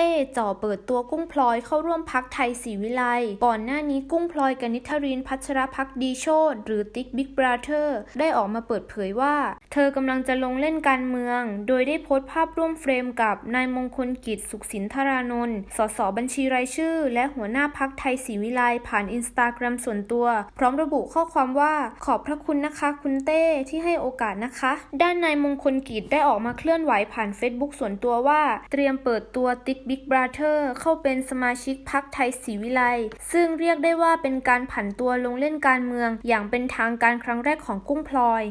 ต้จ่อเปิดตัวกุ้งพลอยเข้าร่วมพักไทยศรีวิไลก่อนหน้านี้กุ้งพลอยกนิษฐรินพัชรพักดีโชตหรือติ๊กบิ๊กบราเธอร์ได้ออกมาเปิดเผยว่า เธอกำลังจะลงเล่นการเมือง โดยได้โพสต์ภาพร่วมเฟรมกับนายมงคลกิจสุขสินธารานนท์สสบัญชีรายชื่อ และหัวหน้าพักไทยศรีวิไลผ่านอินสตาแกรมส่วนตัว พร้อมระบุข้อความว่าขอบพระคุณนะคะ คุณเต้ที่ให้โอกาสนะคะ ด้านนายมงคลกิจได้ออกมาเคลื่อนไหวผ่านเฟซบุ๊กส่วนตัวว่า เตรียมเปิดตัวติ๊กบิ๊กบราเธอร์เข้าเป็นสมาชิกพักไทยศรีวิไลซึ่งเรียกได้ว่าเป็นการผันตัวลงเล่นการเมืองอย่างเป็นทางการครั้งแรกของกุ้งพลอย